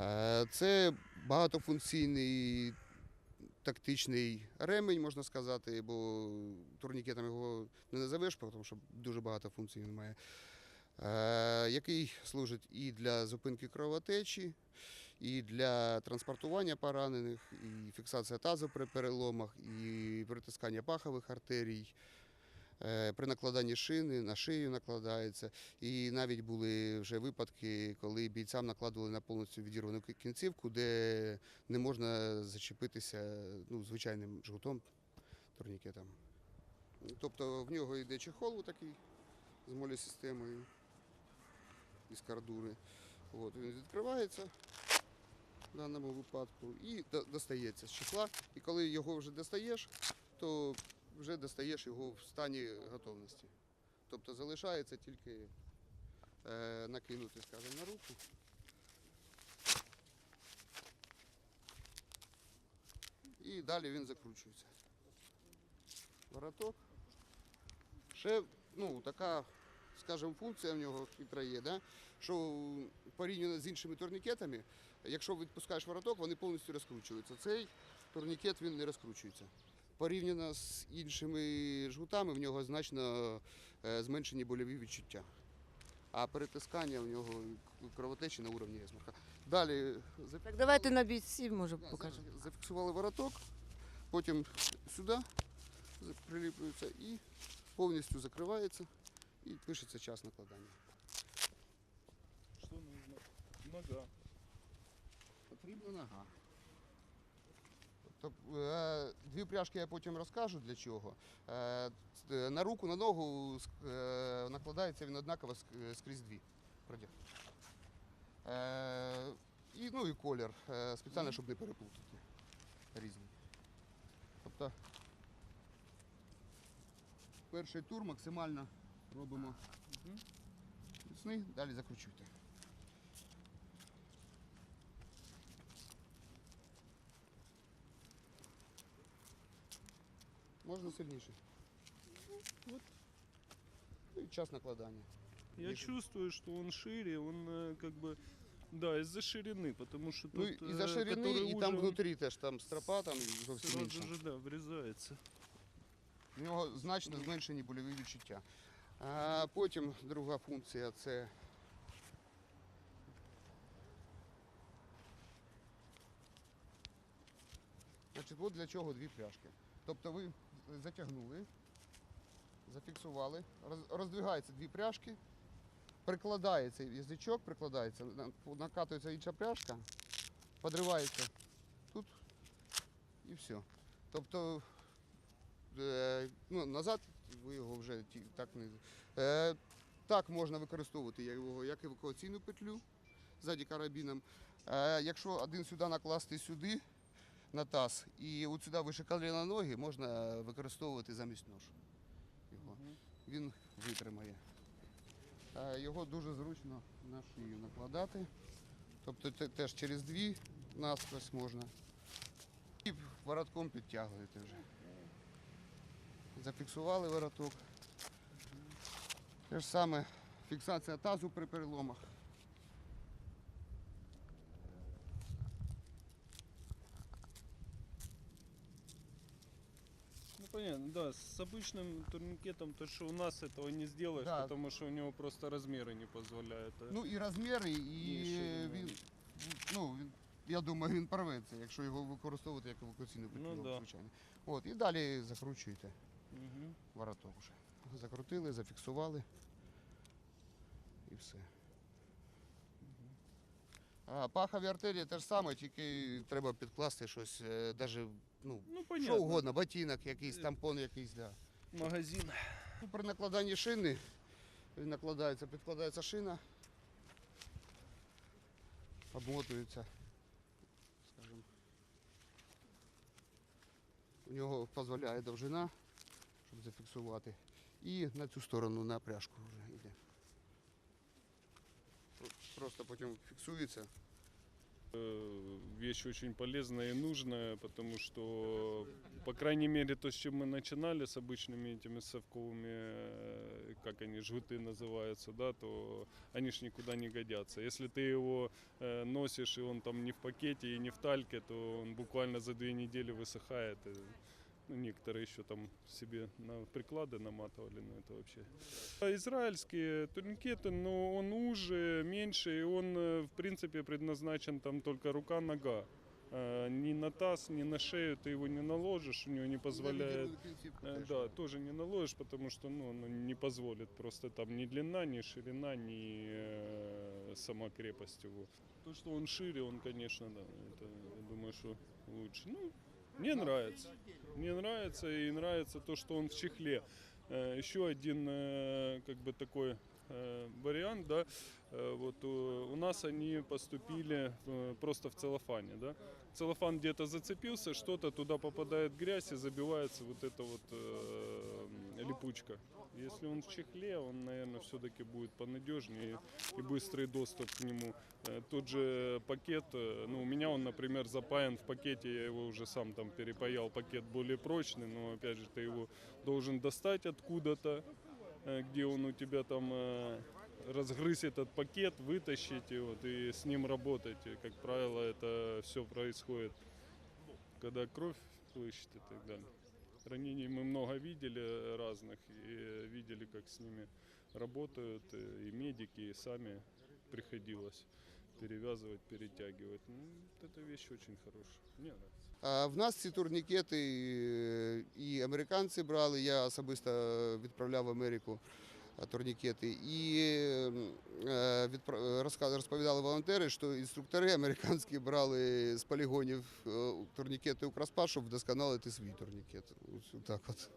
Е, Це багатофункційний тактичний ремень, можна сказати, бо турнікетом його не назовеш, тому що дуже багато функцій він має. Е, Який служить і для зупинки кровотечі, і для транспортування поранених, і фіксація тазу при переломах, і притискання пахових артерій. Е, При накладанні шини на шию накладається. І навіть були вже випадки, коли бійцям накладували на повністю відірвану кінцівку, де не можна зачепитися ну, звичайним жгутом турнікетом. Тобто в нього йде чехол такий з молісистемою із кардури. От, він відкривається в даному випадку і достається з чехла. І коли його вже достаєш, то вже достаєш його в стані готовності. Тобто залишається тільки е, накинути, скажімо, на руку. І далі він закручується. Вороток. Ще ну, така, скажімо, функція в нього хитра є, да? що порівняно з іншими турнікетами, якщо відпускаєш вороток, вони повністю розкручуються. Цей турнікет він не розкручується. Порівняно з іншими жгутами, в нього значно е, зменшені больові відчуття. А перетискання в нього кровотечі на уровні есмарка. Далі Так давайте на бійців, може, Да, покажемо. Зафіксували вороток, потім сюди приліплюється і повністю закривається і пишеться час накладання. Что нужно? Нога. Потрібна нога. Е, дві пряжки я потім розкажу для чого. Е, На руку, на ногу е, накладається він однаково скрізь дві. Продяг. Е, І, ну і колір, е, спеціально, щоб не переплутати. Різні. Тобто перший тур максимально робимо міцний, далі закручуйте. Можна сильніше. Вот. Ну і час накладання. Я Ниже. чувствую, что он шире, он э, как бы, да, из-за ширины, потому что Ну тут, і за э, ширини, который і уже, там он внутрі теж там стропа, там зовсім сразу інша. же, да, врезается. У нього значно зменшені больові відчуття. А потім друга функція це Значить, от для чого дві пляшки. Тобто ви затягнули, зафіксували, роз- роздвигаються дві пряжки, прикладається язичок, прикладається, накатується інша пряжка, подривається тут і все. Тобто е, ну, назад ви його вже так не. Е, так можна використовувати його як евакуаційну петлю ззаді карабіном. Е, якщо один сюди накласти сюди на таз і от сюди вище коліна ноги, можна використовувати замість нож. Його. Він витримає. Е, його дуже зручно на шию накладати. Тобто те- теж через дві насквозь можна. І воротком підтягуєте вже. Зафіксували вороток. Те ж саме фіксація тазу при переломах. понятно, да, с обычным турникетом, то что у нас этого не сделаешь, Да. потому что у него просто размеры не позволяют. а. Ну і розміри, і І ширина. він, ну, він, я думаю, він порветься, якщо його використовувати як евакуаційну петлю, Ну, да. звичайно. От, і далі закручуєте Мгм. вороток вже. Закрутили, зафіксували. І все. А пахові артерії те ж саме, тільки треба підкласти щось, е, даже, ну, Ну що угодно, ботинок якийсь, тампон якийсь, да. Магазин. При накладанні шини накладається, підкладається шина, обмотується, скажімо. У нього дозволяє довжина, щоб зафіксувати. І на цю сторону на пряжку вже Просто потім фіксується. Э, Вещь очень полезная и нужная, потому что, по крайней мере, то, с чем мы начинали, с обычными этими совковыми, э, как они, жгуты называются, да, то они ж никуда не годятся. Если ты его э, носишь, и он там не в пакете и не в тальке, то он буквально за две недели высыхает. И, ну, некоторые еще там себе на приклады наматывали, но это вообще. А Израильские турникеты, но он уже, меньше, и он, э, в принципе, предназначен там только рука-нога. Э, Ни на таз, ни на шею ты его не наложишь, у него не позволяет. Э, Да, тоже не наложишь, потому что ну, оно не позволит просто там ни длина, ни ширина, ни э, сама крепость его. То, что он шире, он, конечно, да, это, я думаю, что лучше. Ну, мне нравится. Мне нравится и нравится то, что он в чехле. Э, Еще один э, как бы такой э, вариант, да, э, вот э, у нас они поступили э, просто в целлофане, да. Целлофан где-то зацепился, что-то туда попадает грязь и забивается вот эта вот э, липучка. Если он в чехле, он, наверное, все-таки будет понадежнее и быстрый доступ к нему. Э, Тот же пакет, э, ну, у меня он, например, запаян в пакете, я его уже сам там перепаял, пакет более прочный, но, опять же, ты его должен достать откуда-то, э, где он у тебя там разгрызть этот пакет, вытащить и, вот, и с ним работать. И, как правило, это все происходит, когда кровь хлыщет и так далее. Ранений мы много видели разных и видели, как с ними работают э, и медики, и сами приходилось перевязывать, перетягивать. Ну, вот эта вещь очень хорошая. Мне нравится. А в нас ці турнікети е, і американці брали, я особисто відправляв в Америку е, турнікети. І е, розповідали волонтери, що інструктори американські брали з полігонів е, турнікети Укрспа, щоб вдосконалити свій турнікет. Ось так от.